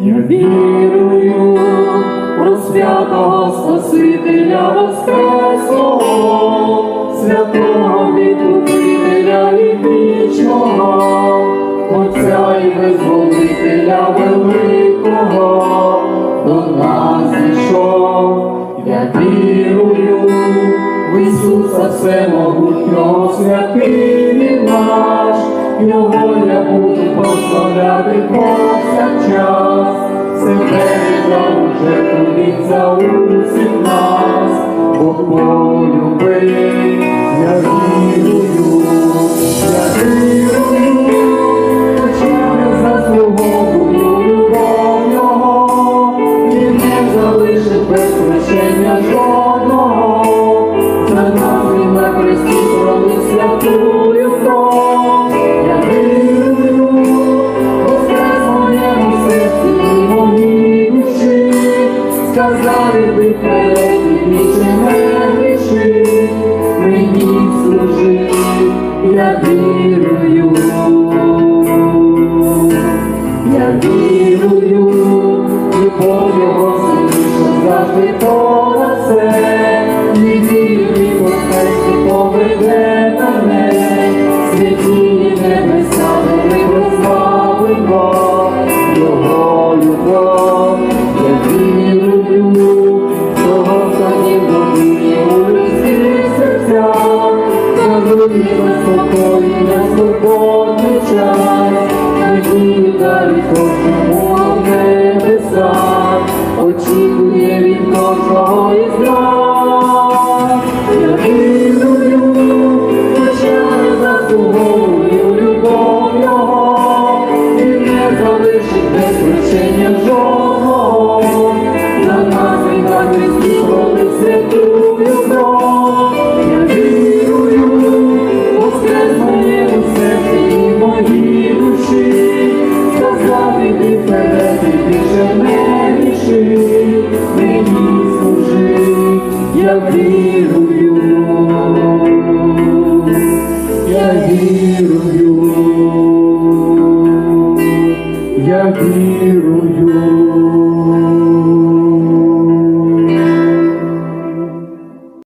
Я вірую про святого Спасителя Воскресного, святого відкупителя і вічного, Отця і визволителя великого, до нас зійшов. я вірую в Ісуса Всемогутнього святий. Його я буду прославляти повсякчас, себе уже тобі за усіх нас, Бог полюбив, я вірую, я вірую, хоч я не заслуговую любов і не залишить без прощення жодного, Мені служи, я. Очікує від кожного із нас. Я вірю в любов, лише не заслуговую і не залишить без прощення жодного. На нас і на Христі. вірую, я вірую.